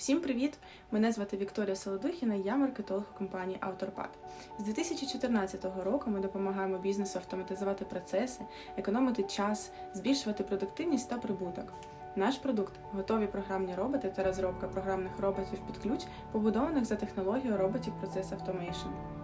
Всім привіт! Мене звати Вікторія Солодухіна, я маркетолог у компанії AutoRPAD. З 2014 року ми допомагаємо бізнесу автоматизувати процеси, економити час, збільшувати продуктивність та прибуток. Наш продукт готові програмні роботи та розробка програмних роботів під ключ, побудованих за технологією роботів Process Automation.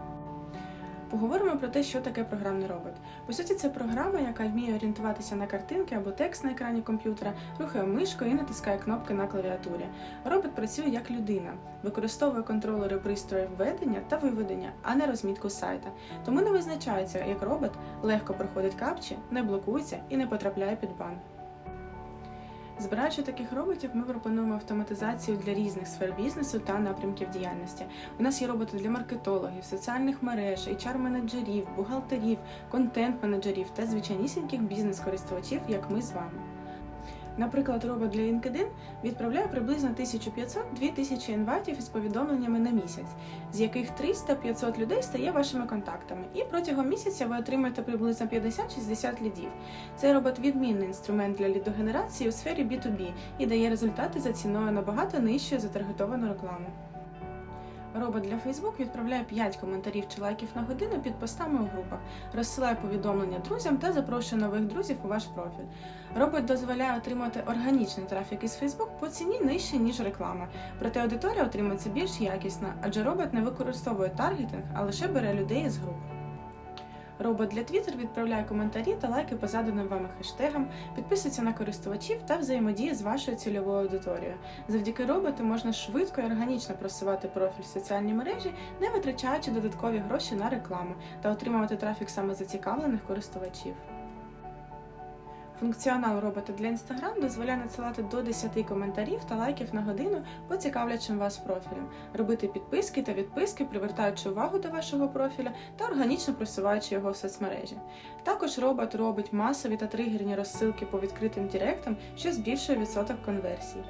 Поговоримо про те, що таке програмний робот. По суті, це програма, яка вміє орієнтуватися на картинки або текст на екрані комп'ютера, рухає мишкою і натискає кнопки на клавіатурі. Робот працює як людина, використовує контролери пристроїв введення та виведення, а не розмітку сайта. Тому не визначається, як робот легко проходить капчі, не блокується і не потрапляє під бан. Збираючи таких роботів, ми пропонуємо автоматизацію для різних сфер бізнесу та напрямків діяльності. У нас є роботи для маркетологів, соціальних мереж, HR-менеджерів, бухгалтерів, контент-менеджерів та звичайнісіньких бізнес-користувачів, як ми з вами. Наприклад, робот для LinkedIn відправляє приблизно 1500-2000 інвайтів із повідомленнями на місяць, з яких 300-500 людей стає вашими контактами, і протягом місяця ви отримаєте приблизно 50-60 лідів. Цей робот відмінний інструмент для лідогенерації у сфері B2B і дає результати за ціною набагато нижчою за таргетовану рекламу. Робот для Фейсбук відправляє 5 коментарів чи лайків на годину під постами у групах, розсилає повідомлення друзям та запрошує нових друзів у ваш профіль. Робот дозволяє отримати органічний трафік із Фейсбук по ціні нижче, ніж реклама. Проте аудиторія отримується більш якісна, адже робот не використовує таргетинг, а лише бере людей із груп. Робот для Twitter відправляє коментарі та лайки по заданим вами хештегам, підписується на користувачів та взаємодіє з вашою цільовою аудиторією. Завдяки роботу можна швидко і органічно просувати профіль в соціальній мережі, не витрачаючи додаткові гроші на рекламу та отримувати трафік саме зацікавлених користувачів. Функціонал робота для Instagram дозволяє надсилати до 10 коментарів та лайків на годину по цікавлячим вас профілям, робити підписки та відписки, привертаючи увагу до вашого профіля та органічно просуваючи його в соцмережі. Також робот робить масові та тригерні розсилки по відкритим директам, що збільшує відсоток конверсій.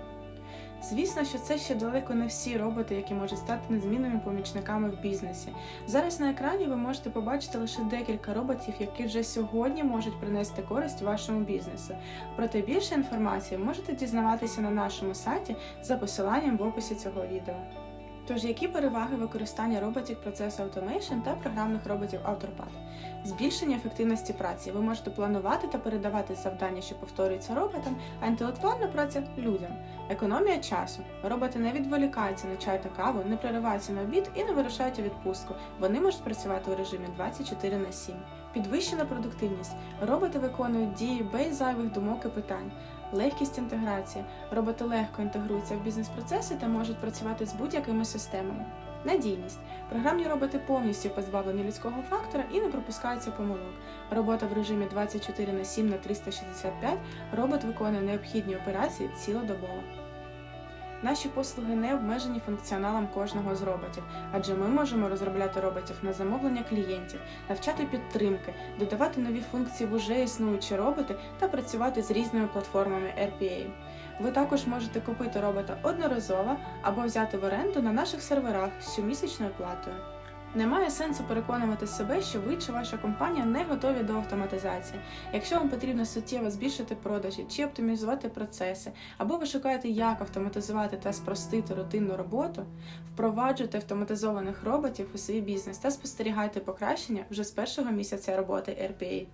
Звісно, що це ще далеко не всі роботи, які можуть стати незмінними помічниками в бізнесі. Зараз на екрані ви можете побачити лише декілька роботів, які вже сьогодні можуть принести користь вашому бізнесу. Проте більше інформації можете дізнаватися на нашому сайті за посиланням в описі цього відео. Тож, які переваги використання роботів процесу Automation та програмних роботів AutoPad? Збільшення ефективності праці. Ви можете планувати та передавати завдання, що повторюються роботам, а інтелектуальна праця людям. Економія часу. Роботи не відволікаються на чай та каву, не прориваються на обід і не вирушають у відпустку. Вони можуть працювати у режимі 24 на 7. Підвищена продуктивність. Роботи виконують дії без зайвих думок і питань. Легкість інтеграції. Роботи легко інтегруються в бізнес-процеси та можуть працювати з будь-якими системами. Надійність. Програмні роботи повністю позбавлені людського фактора і не пропускаються помилок. Робота в режимі 24 на 7 на 365 робот виконує необхідні операції цілодобово. Наші послуги не обмежені функціоналом кожного з роботів, адже ми можемо розробляти роботів на замовлення клієнтів, навчати підтримки, додавати нові функції в уже існуючі роботи та працювати з різними платформами RPA. Ви також можете купити робота одноразово або взяти в оренду на наших серверах з щомісячною платою. Немає сенсу переконувати себе, що ви чи ваша компанія не готові до автоматизації. Якщо вам потрібно суттєво збільшити продажі чи оптимізувати процеси, або ви шукаєте, як автоматизувати та спростити рутинну роботу, впроваджуйте автоматизованих роботів у свій бізнес та спостерігайте покращення вже з першого місяця роботи RPA.